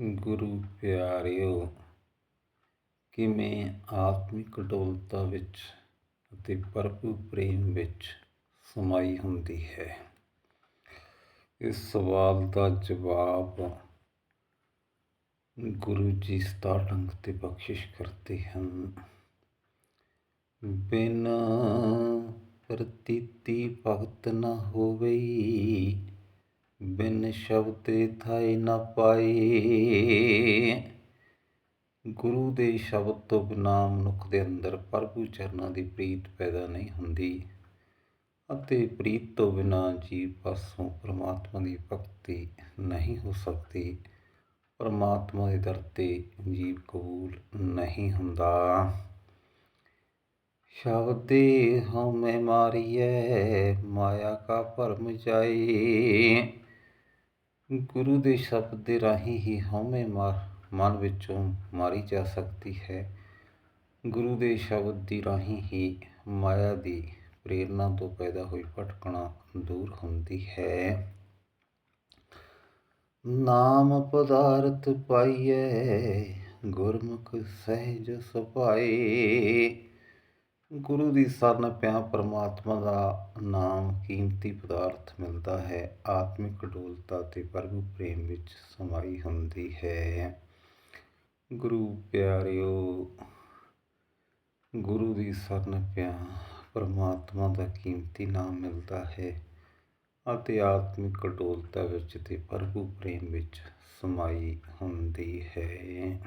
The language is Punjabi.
ਗੁਰੂ ਪਿਆਰਿਓ, ਕਿਵੇਂ ਆਤਮਿਕ ਡੋਲਤਾ ਵਿੱਚ ਅਤੇ ਪ੍ਰਭੂ ਪ੍ਰੇਮ ਵਿੱਚ ਸਮਾਈ ਹੁੰਦੀ ਹੈ? ਇਸ ਸਵਾਲ ਦਾ ਜਵਾਬ ਗੁਰੂ ਜੀ ਸਤਾ ਢੰਗ ਤੇ ਬਖਸ਼ਿਸ਼ ਕਰਦੇ ਹਨ। ਬਿਨ ਪ੍ਰਤੀਤੀ ਭਗਤ ਨਾ ਹੋਵੇ ਬਿਨ ਸ਼ਬਦੇ ਥਾਈ ਨਾ ਪਾਈ। ਗੁਰੂ ਦੇ ਸ਼ਬਦ ਤੋਂ ਬਿਨਾਂ ਮਨੁੱਖ ਦੇ ਅੰਦਰ ਪ੍ਰਭੂ ਚਰਨਾਂ ਦੀ ਪ੍ਰੀਤ ਪੈਦਾ ਨਹੀਂ ਹੁੰਦੀ ਅਤੇ ਪ੍ਰੀਤ ਤੋਂ ਬਿਨਾਂ ਜੀਵ ਪਾਸੋਂ ਪ੍ਰਮਾਤਮਾ ਦੀ ਭਗਤੀ ਨਹੀਂ ਹੋ ਸਕਦੀ। ਪ੍ਰਮਾਤਮਾ ਦੇ ਦਰ ਤੇ ਜੀਵ ਕਬੂਲ ਨਹੀਂ ਹੁੰਦਾ। ਸ਼ਬਦੇ ਹਉਮੈ ਮਾਰੀਐ ਮਾਇਆ ਕਾ ਭਰਮ ਜਾਈ। ਗੁਰੂ ਦੇ ਸ਼ਬਦ ਦੇ ਰਾਹੀਂ ਹੀ ਹਉਮੈ ਮਨ ਵਿੱਚੋਂ ਮਾਰੀ ਜਾ ਸਕਦੀ ਹੈ। ਗੁਰੂ ਦੇ ਸ਼ਬਦ ਦੀ ਰਾਹੀਂ ਹੀ ਮਾਇਆ ਦੀ ਪ੍ਰੇਰਣਾ ਤੋਂ ਪੈਦਾ ਹੋਈ ਭਟਕਣਾ ਦੂਰ ਹੁੰਦੀ ਹੈ। ਨਾਮ ਪਦਾਰਥ ਪਾਈਐ, ਗੁਰਮੁਖ ਸਹਿਜ ਸੁਭਾਏ। ਗੁਰੂ ਦੀ ਸਰਨ ਪਿਆ ਪਰਮਾਤਮਾ ਦਾ ਨਾਮ ਕੀਮਤੀ ਪਦਾਰਥ ਮਿਲਦਾ ਹੈ। ਆਤਮਿਕ ਡੋਲਤਾ ਤੇ ਪ੍ਰਭੂ ਪ੍ਰੇਮ ਵਿੱਚ ਸਮਾਈ ਹੁੰਦੀ ਹੈ। ਗੁਰੂ ਪਿਆਰਿਓ, ਗੁਰੂ ਦੀ ਸਰਨ ਪਿਆ ਪਰਮਾਤਮਾ ਦਾ ਕੀਮਤੀ ਨਾਮ ਮਿਲਦਾ ਹੈ ਅਤੇ ਆਤਮਿਕ ਡੋਲਤਾ ਵਿੱਚ ਤੇ ਪ੍ਰਭੂ ਪ੍ਰੇਮ ਵਿੱਚ ਸਮਾਈ ਹੁੰਦੀ ਹੈ।